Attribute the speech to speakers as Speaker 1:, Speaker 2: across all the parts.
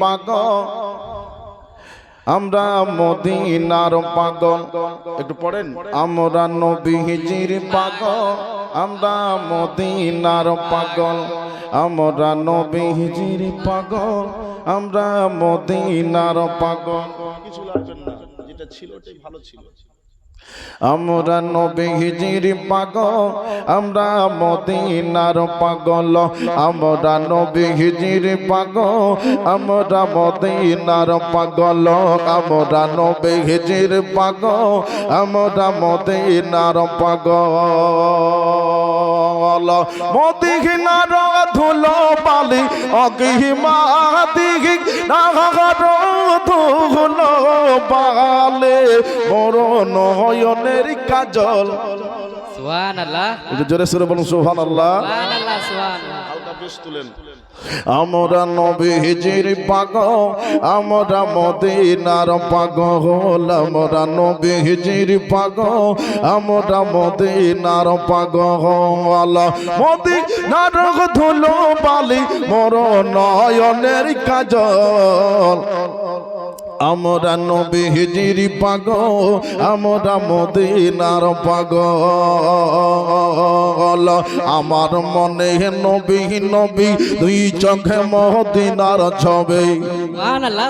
Speaker 1: পাগল। আমরা মদিনার পাগল। একটু পড়েন। আমরা নবীজির পাগল। আমরা মদিনার পাগল। আমরা নবীজির পাগল। আমরা মদিনার পাগল। কিছু লাগবে না। যেটা ছিল ভালো ছিল। আমরা নবীজির পাগল, আমরা মদিনার পাগল, আমরা নবীজির পাগল, আমরা মদিনার পাগল, আমরা নবীজির পাগল, আমরা মদিনার পাগল। মদিনার ধুলো বালি অগিমা দিঘি ধুলো বালে। বড় নয়নের কাজল।
Speaker 2: সুহান আল্লাহ
Speaker 1: জোরে সুরে বলুন সোহান আল্লাহ আমরা নবীজির পাগল আমরা মদিনার পাগল আমরা নবীজির পাগল আমরা মদিনার পাগল। মদিনার ধুলো বালি মোর নয়নের কাজল। আমরা নবীজির পাগ আমরা মদিনার পাগল আমার মনে নবী নবী দুই চোখে মদিনার ছবে।
Speaker 2: আল্লাহ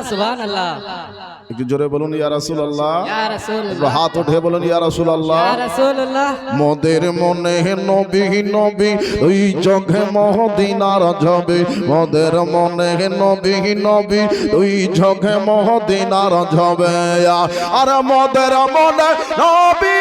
Speaker 1: একটু জোরে বলুন ইয়া রাসূলুল্লাহ।
Speaker 2: ইয়া
Speaker 1: হাত উঠে বলুন ইয়া
Speaker 2: ইয়া রাসূলুল্লাহ।
Speaker 1: মোদের মনে নবী নবী ওই চোখে মহদিনার ঝবে মোদের মনে নবী নবী ওই চোখে মহদিনার ঝবে আর মদের মনে নবী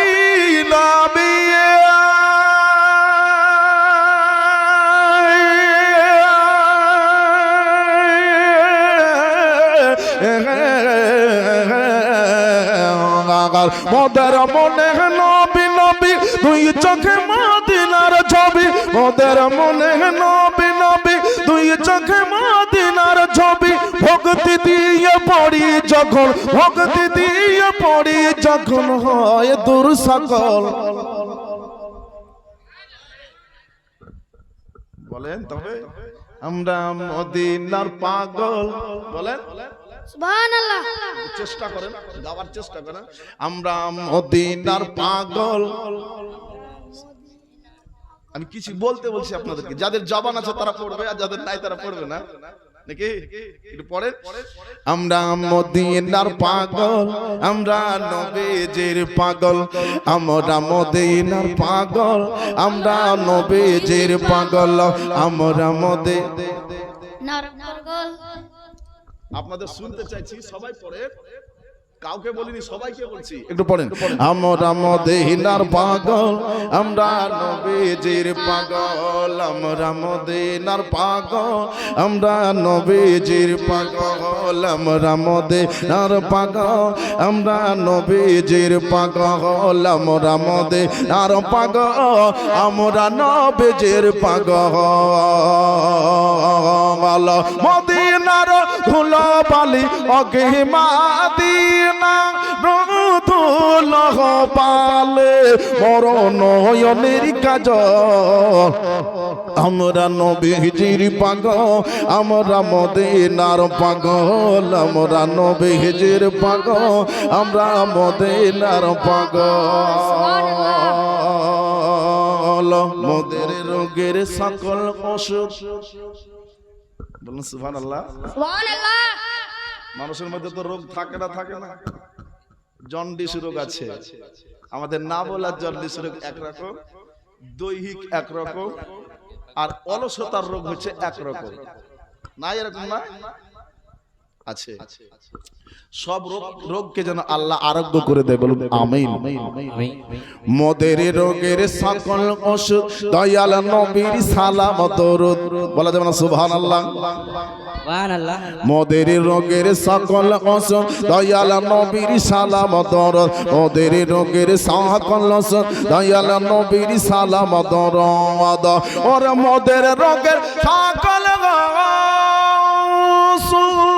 Speaker 1: মোদের মনে নবী নবী, দুই চোখে মদিনার ছবি। মোদের মনে নবী নবী, দুই চোখে মদিনার ছবি। ভক্তি দিয়ে পড়ি যখন, ভক্তি দিয়ে পড়ি যখন হয় দূর সকল বলেন তবে, আমরা মদিনার পাগল। বলেন। চেষ্টা করেন গাওয়ার চেষ্টা করেন। আমরা মদিনার পাগল। আমি কিছু বলতে বলছি আপনাদেরকে। যাদের জবান আছে তারা পড়বে আর যাদের নাই তারা পড়বে না। নাকি? একটু পড়েন। আমরা মদিনার পাগল আমরা নবীজির পাগল আমরা মদিনার পাগল আমরা নবীজির পাগল আমরা মদে
Speaker 3: নারকল
Speaker 1: আপনাদের শুনতে চাইছি সবাই পড়ে কাউকে বলিনি সবাইকে বলছি। একটু পড়েন। আমরা মদিনার পাগল। আমরা নবীজির পাগল। আমরা মদিনার পাগল। আমরা নবীজির পাগল। আমরা মদিনার পাগল। আমরা নবীজির পাগল। আমরা মদিনার পাগল। আমরা নবীজির পাগল। মদিনার ধুলো বালি অগে মাদিনা রুধুল পালে মর নয়নের কাজ আমরা নবীজির পাগল, আমরা মদিনার পাগল, আমরা নবীজির পাগল, আমরা মদিনার পাগল। মোদের রোগের সকল ওষুধ বলুন সুফান আল্লাহ মানুষের মধ্যে তো রোগ থাকে না থাকে না। জন্ডিস রোগ আছে। আমাদের না বলার জন্ডিস রোগ একরকম দৈহিক একরকম আর অলসতার রোগ হচ্ছে একরকম না এরকম না? আছে। সব রোগ রোগকে যেন আল্লাহ আরোগ্য করে দেয় বলুন আমিন। মদের রোগের সকল ওষুধ দয়াল নবীর সালাম দরুদ বলা যাবে না সুবহানাল্লাহ।
Speaker 2: সুহান আল্লাহ
Speaker 1: মদের রোগের সকল ওষুধ দয়াল নবীর সালাম দরদ মদের রোগের সকল ওষুধ দয়াল নবীর সালাম দরদ ওর মদের রোগের সকল ওষুধ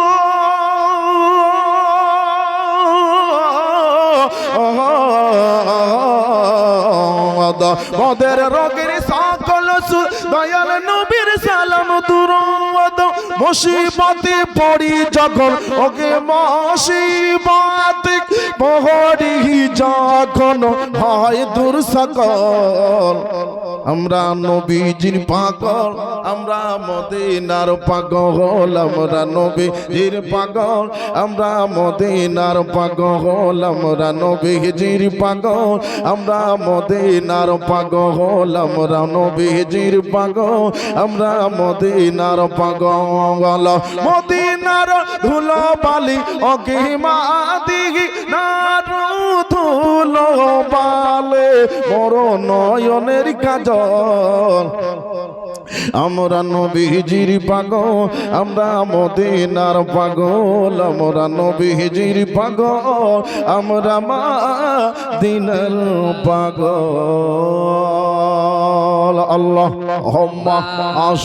Speaker 1: মদের রোগের সকল দয়াল নবীর সালাম দুরদ মুসিবতে পড়ি যখন ওকে মুসিবতে পড়ি যখন, হয় দূর সকল। আমরা নবীজির পাগল, আমরা মদিনার পাগল, আমরা নবীজির পাগল, আমরা মদিনার পাগল, আমরা নবীজির পাগল, আমরা মদিনার পাগল, আমরা নবীজির পাগল, আমরা মদিনার পাগল। মদিনার ধুলো বালি অকে মাদি নারু ধুলো বালে বড় নয়নের কাজল আমরা নবীজির পাগল আমরা মদিনার পাগল আমরা নবীজির পাগল আমরা মা দিনার পাগল আল্লাহ আশা